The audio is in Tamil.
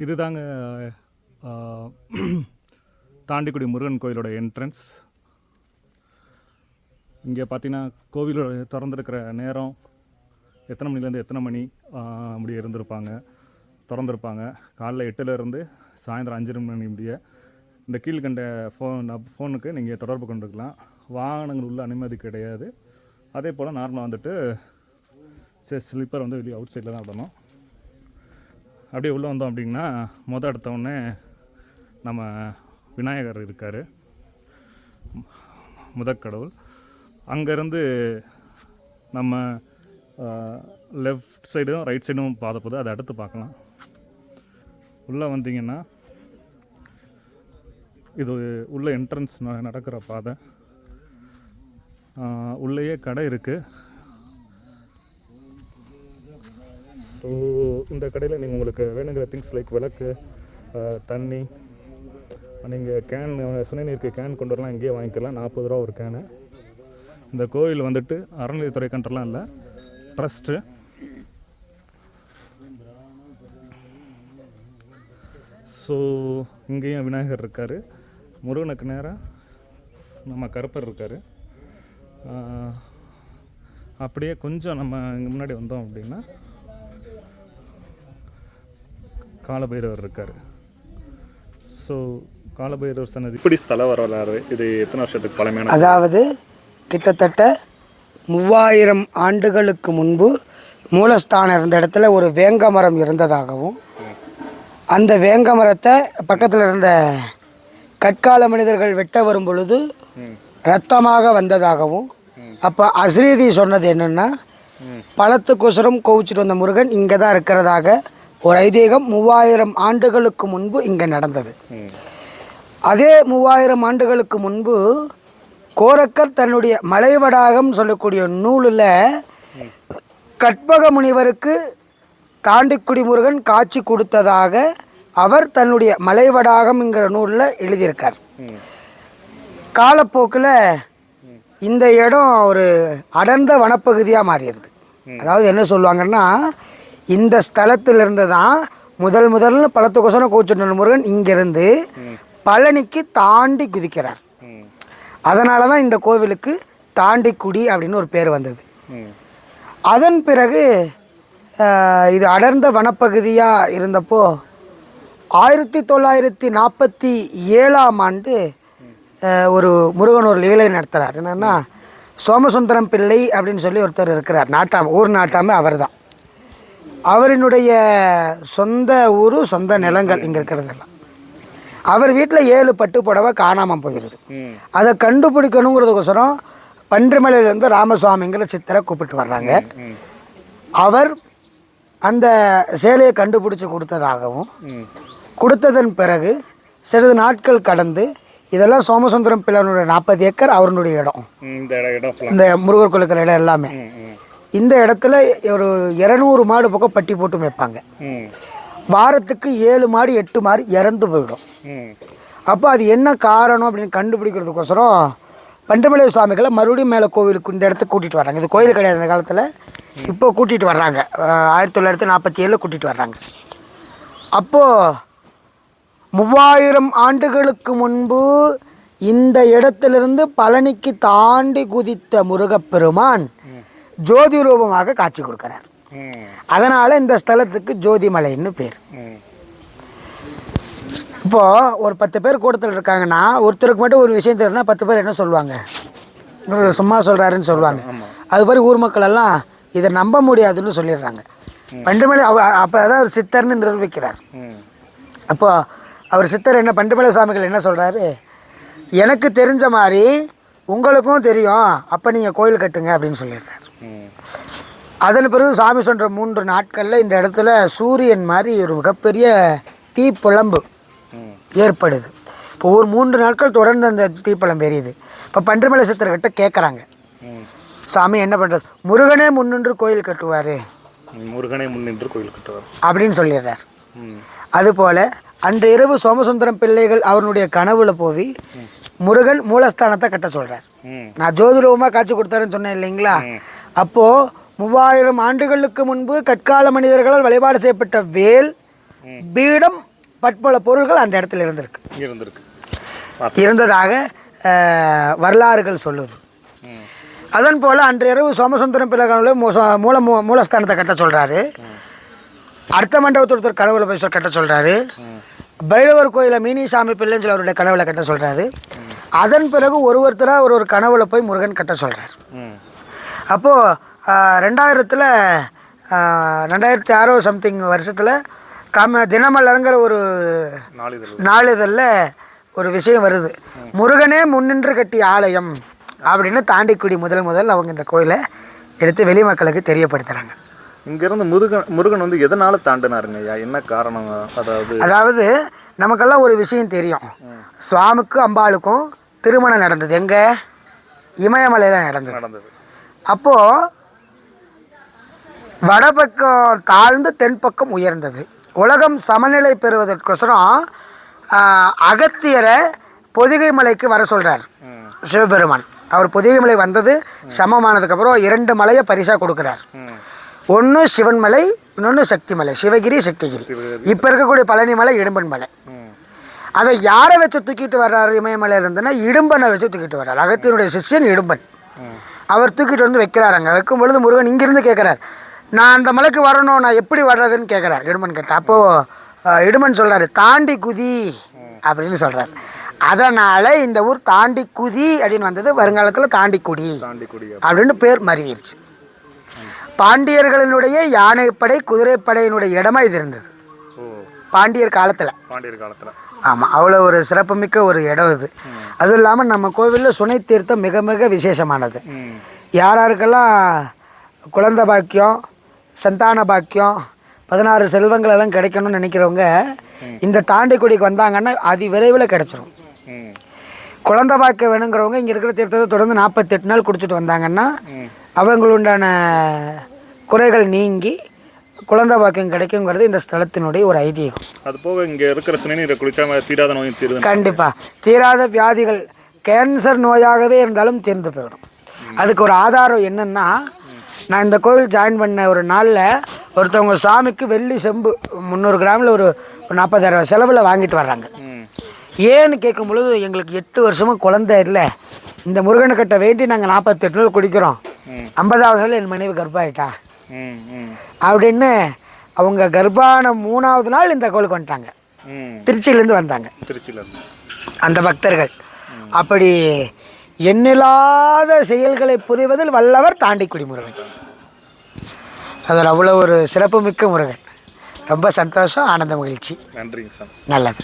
இதுதாங்க தாங்க தாண்டிக்குடி முருகன் கோயிலோட என்ட்ரன்ஸ் இங்கே பார்த்தீங்கன்னா கோவில் திறந்துருக்கிற நேரம் எத்தனை மணிலேருந்து எத்தனை மணி அப்படி இருந்திருப்பாங்க திறந்துருப்பாங்க. காலைல எட்டுலேருந்து சாயந்தரம் அஞ்சரை மணி முடிய இந்த கீழ்கண்ட ஃபோன் ஃபோனுக்கு நீங்கள் தொடர்பு கொண்டுக்கலாம் வாகனங்கள் உள்ள அனுமதி கிடையாது. அதே போல் நார்மலாக வந்துட்டு சரி ஸ்லிப்பர் வந்து வெளியே அவுட் சைடில் தான் விடணும். அப்படியே உள்ளே வந்தோம் அப்படின்னா மொதல் எடுத்தவுடனே நம்ம விநாயகர் இருக்கார். முதற்கடவுள் அங்கேருந்து நம்ம லெஃப்ட் சைடும் ரைட் சைடும் பாதை அதை அடுத்து பார்க்கலாம். உள்ளே வந்தீங்கன்னா இது உள்ள என்ட்ரன்ஸ் நடக்கிற பாதை. உள்ளேயே கடை இருக்குது ஸோ இந்த கடையில் நீங்கள் உங்களுக்கு வேணுங்கிற திங்ஸ் லைக் விளக்கு தண்ணி நீங்கள் கேன் சுனைநீருக்கு கேன் கொண்டு வரலாம் இங்கேயே வாங்கிக்கலாம். நாற்பது ரூபா ஒரு கேனு இந்த கோயில் வந்துட்டு அறநிலையத்துறை கன்றெல்லாம் இல்லை ட்ரஸ்ட்டு ஸோ இங்கேயும் விநாயகர் இருக்கார். முருகனுக்கு நேராக நம்ம கருப்பர் இருக்கார். அப்படியே கொஞ்சம் நம்ம இங்கே முன்னாடி வந்தோம் அப்படின்னா காலபைரவர் இருக்கார். ஸோ காலபைரவர் சன்னதி இப்படி ஸ்தல வரலாறு இது எத்தனை வருஷத்துக்கு பழமையான அதாவது கிட்டத்தட்ட மூவாயிரம் ஆண்டுகளுக்கு முன்பு மூலஸ்தானம் இருந்த இடத்துல ஒரு வேங்க மரம் இருந்ததாகவும் அந்த வேங்க மரத்தை பக்கத்தில் இருந்த கற்கால மனிதர்கள் வெட்ட வரும் பொழுது ரத்தமாக வந்ததாகவும் அப்போ அஸ்ரீதி சொன்னது என்னென்னா பழத்துக்கோசரம் கோவிச்சிட்டு வந்த முருகன் இங்கே தான் இருக்கிறதாக ஒரு ஐதீகம் மூவாயிரம் ஆண்டுகளுக்கு முன்பு இங்கே நடந்தது. அதே மூவாயிரம் ஆண்டுகளுக்கு முன்பு கோரக்கர் தன்னுடைய மலைவடாகம் சொல்லக்கூடிய நூலில் கற்பக முனிவருக்கு தாண்டிக்குடி முருகன் காட்சி கொடுத்ததாக அவர் தன்னுடைய மலைவடாகம்ங்கிற நூலில் எழுதியிருக்கார். காலப்போக்கில் இந்த இடம் ஒரு அடர்ந்த வனப்பகுதியாக மாறிடுது. அதாவது என்ன சொல்லுவாங்கன்னா இந்த ஸ்தலத்திலிருந்து தான் முதல் முதல்ல பழத்துக்கோசரம் கோச்சுட்டு முருகன் இங்கிருந்து பழனிக்கு தாண்டி குதிக்கிறார். அதனால தான் இந்த கோவிலுக்கு தாண்டிக்குடி அப்படின்னு ஒரு பேர் வந்தது. அதன் பிறகு இது அடர்ந்த வனப்பகுதியாக இருந்தப்போ ஆயிரத்தி தொள்ளாயிரத்தி நாற்பத்தி ஏழாம் ஆண்டு ஒரு முருகன் ஒரு லீலை நடத்துகிறார் என்னென்னா சோமசுந்தரம் பிள்ளை அப்படின்னு சொல்லி ஒருத்தர் இருக்கிறார். நாட்டாம ஊர் நாட்டாம அவர் தான் அவரினுடைய சொந்த ஊர் சொந்த நிலங்கள் இங்கே இருக்கிறதெல்லாம். அவர் வீட்டில் ஏழு பட்டு புடவை காணாமல் போயிடுது அதை கண்டுபிடிக்கணுங்கிறதுக்கோசரம் பன்றிமலையிலேருந்து ராமசுவாமிங்கிற சித்தரை கூப்பிட்டு வர்றாங்க. அவர் அந்த சேலையை கண்டுபிடிச்சி கொடுத்ததாகவும் கொடுத்ததன் பிறகு சிறிது நாட்கள் கடந்து இதெல்லாம் சோமசுந்தரம் பிள்ளைனுடைய நாற்பது ஏக்கர் அவருடைய இடம். இந்த முருகர் குழுக்கிற இடம் எல்லாமே. இந்த இடத்துல ஒரு இரநூறு மாடு பக்கம் பட்டி போட்டு மேய்ப்பாங்க. வாரத்துக்கு ஏழு மாடு எட்டு மாடு இறந்து போயிடும். அப்போ அது என்ன காரணம் அப்படின்னு கண்டுபிடிக்கிறதுக்கோசரம் பண்டமலை சுவாமிகளை மறுபடியும் மேலே கோவிலுக்கு இந்த இடத்துக்கு கூட்டிகிட்டு வர்றாங்க. இது கோயில் கிடையாது இந்த காலத்தில். இப்போ கூட்டிகிட்டு வர்றாங்க. ஆயிரத்தி தொள்ளாயிரத்தி நாற்பத்தி ஏழில் கூட்டிகிட்டு வர்றாங்க. அப்போது மூவாயிரம் ஆண்டுகளுக்கு முன்பு இந்த இடத்திலிருந்து பழனிக்கு தாண்டி குதித்த முருகப்பெருமான் ஜோதி ரூபமாக காட்சி கொடுக்கிறார். அதனால் இந்த ஸ்தலத்துக்கு ஜோதிமலைன்னு பேர். இப்போது ஒரு பத்து பேர் கூட்டத்தில் இருக்காங்கன்னா ஒருத்தருக்கு மட்டும் ஒரு விஷயம் தெரியும்னா பத்து பேர் என்ன சொல்லுவாங்க? சும்மா சொல்கிறாருன்னு சொல்லுவாங்க. அது மாதிரி ஊர் மக்கள் எல்லாம் இதை நம்ப முடியாதுன்னு சொல்லிடுறாங்க. பண்டுமலை அப்போ அதான் அவர் சித்தர்னு நிரூபிக்கிறார். ம். அப்போ அவர் சித்தர் என்ன பண்டுமலை சுவாமிகள் என்ன சொல்கிறாரு எனக்கு தெரிஞ்ச மாதிரி உங்களுக்கும் தெரியும். அப்போ நீங்கள் கோயில் கட்டுங்க அப்படின்னு சொல்லிடுறாரு அதன் பிறகு சாமி சொல்கிற மூன்று நாட்களில் இந்த இடத்துல சூரியன் மாதிரி ஒரு மிகப்பெரிய தீப்புழம்பு ஏற்படுது. இப்போ ஒரு மூன்று நாட்கள் தொடர்ந்து அந்த தீப்பழம் எரியுது. இப்போ பன்றிமலை சித்தர்கிட்ட கேட்குறாங்க சாமி என்ன பண்ணுறது முருகனே முன்னின்று கோயில் கட்டுவார். முருகனை முன்னின்று கோயில் கட்டுவார். அப்படின்னு சொல்லிடுறார். அதுபோல் அன்று இரவு சோமசுந்தரம் பிள்ளைகள் அவருடைய கனவுல போய் முருகன் மூலஸ்தானத்தை கட்ட சொல்கிறார் நான் ஜோதிரூபமாக காட்சி கொடுத்தாருன்னு சொன்னேன் இல்லைங்களா? அப்போது மூவாயிரம் ஆண்டுகளுக்கு முன்பு கற்கால மனிதர்களால் வழிபாடு செய்யப்பட்ட வேல் பீடம் பட்பல பொருள்கள் அந்த இடத்துல இருந்திருக்கு. இருந்திருக்கு. இருந்ததாக வரலாறுகள் சொல்லுது. அதன் போல் அன்று இரவு சோமசுந்தரம் பிள்ளைகளும் மூல மூ- மூலஸ்தானத்தை கட்ட சொல்கிறாரு அடுத்த மண்டபத்தில் ஒருத்தர் கனவுல போய் கட்ட சொல்கிறாரு பைரவர் கோயிலில் மீனிசாமி பிள்ளைஞ்சல் அவருடைய கனவுல கட்ட சொல்கிறாரு அதன் பிறகு ஒரு ஒருத்தராக ஒரு ஒரு கனவுல போய் முருகன் கட்ட சொல்கிறார் அப்போது ரெண்டாயிரத்தில் ரெண்டாயிரத்தி ஆறோ சம்திங் வருஷத்தில் கம தினமலருங்கிற ஒரு நாளிதழ். நாளிதழில் ஒரு விஷயம் வருது. முருகனே முன்னின்று கட்டிய ஆலயம் அப்படின்னு தாண்டிக்குடி முதல் முதல் அவங்க இந்த கோயிலை எடுத்து வெளி மக்களுக்கு தெரியப்படுத்துகிறாங்க இங்கேருந்து முருகன் முருகன் வந்து எதனால் தாண்டினாருங்க ஐயா? என்ன காரணம்? அதாவது அதாவது நமக்கெல்லாம் ஒரு விஷயம் தெரியும். சுவாமிக்கும் அம்பாளுக்கும் திருமணம் நடந்தது. எங்கே? இமயமலையில் நடந்தது. நடந்தது. அப்போது வடபக்கம் தாழ்ந்து தென்பக்கம் உயர்ந்தது. உலகம் சமநிலை பெறுவதற்கோசரம் அகத்தியரை பொதிகை மலைக்கு வர சொல்கிறார் சிவபெருமான். அவர் பொதிகை மலை வந்தது சமமானதுக்கப்புறம் இரண்டு மலையை பரிசாக கொடுக்குறார். ஒன்று சிவன் மலை இன்னொன்று சக்தி மலை சிவகிரி சக்திகிரி. இப்போ இருக்கக்கூடிய பழனி மலை இடும்பன் மலை. அதை யாரை வச்சு தூக்கிட்டு வர்றாரு இமயமலையில இருந்துன்னா இடும்பனை வச்சு தூக்கிட்டு வர்றாரு. அகத்தியனுடைய சிஷ்யன் இடும்பன். அவர் தூக்கிட்டு வந்து வைக்கிறார் அங்கே. வைக்கும் பொழுது முருகன் இங்கிருந்து கேட்குறார் நான் அந்த மலைக்கு வரணும் நான் எப்படி வர்றதுன்னு? கேட்குறார் இடுமன் கேட்ட. அப்போது இடுமன் சொல்கிறாரு தாண்டி குதி அப்படின்னு சொல்கிறார் அதனால் இந்த ஊர் தாண்டி குதி அப்படின்னு வந்தது வருங்காலத்தில் தாண்டிக்குடி தாண்டி குடியா அப்படின்னு பேர் மருவிருச்சு பாண்டியர்களினுடைய யானைப்படை குதிரைப்படையினுடைய இடமா இது இருந்தது. பாண்டியர் காலத்தில். பாண்டியர் காலத்தில். ஆமாம் அவ்வளோ ஒரு சிறப்புமிக்க ஒரு இடம் இது. அதுவும் இல்லாமல் நம்ம கோவிலில் சுனை தீர்த்தம் மிக மிக விசேஷமானது. யார் யாருக்கெல்லாம் குழந்தை பாக்கியம் சந்தான பாக்கியம் பதினாறு செல்வங்கள் எல்லாம் கிடைக்கணும்னு நினைக்கிறவங்க இந்த தாண்டிக்குடிக்கு வந்தாங்கன்னா அதி விரைவில் கிடைச்சிரும். குழந்தை பாக்கியம் வேணுங்கிறவங்க இங்கே இருக்கிற தீர்த்தத்தை தொடர்ந்து நாற்பத்தெட்டு நாள் குடிச்சிட்டு வந்தாங்கன்னா அவங்களுண்டான குறைகள் நீங்கி குழந்தை பாக்கியம் கிடைக்குங்கிறது இந்த ஸ்தலத்தினுடைய ஒரு ஐதீகம். அது போக இங்கே இருக்கிற சுனைநீரை குளிச்சா தீராத நோயும் தீருது கண்டிப்பாக தீராத வியாதிகள் கேன்சர் நோயாகவே இருந்தாலும் தீர்ந்து போயிடும். அதுக்கு ஒரு ஆதாரம் என்னன்னா நான் இந்த கோவில் ஜாயின் பண்ண ஒரு நாளில் ஒருத்தவங்க சாமிக்கு வெள்ளி செம்பு முந்நூறு கிராமில் ஒரு நாற்பதாயிரம் செலவில் வாங்கிட்டு வர்றாங்க. ஏன்னு கேட்கும் பொழுது எங்களுக்கு எட்டு வருஷமாக குழந்தை இல்லை. இந்த முருகனை கட்ட வேண்டி நாங்கள் நாற்பத்தெட்டு நாள் குடிக்கிறோம். ஐம்பதாவது நாள் என் மனைவி கர்ப்பாயிட்டா. அப்படின்னு அவங்க கர்ப்பான மூணாவது நாள் இந்த கோவிலுக்கு வந்துட்டாங்க. திருச்சியிலேருந்து வந்தாங்க. திருச்சியில் இருந்து அந்த பக்தர்கள். அப்படி எண்ணில்லாத செயல்களை புரிவதில் வல்லவர் தாண்டிக்குடி முருகன். அதில் அவ்வளோ ஒரு சிறப்புமிக்க முருகன். ரொம்ப சந்தோஷம் ஆனந்த மகிழ்ச்சி. நன்றிங்க சார் நல்லது.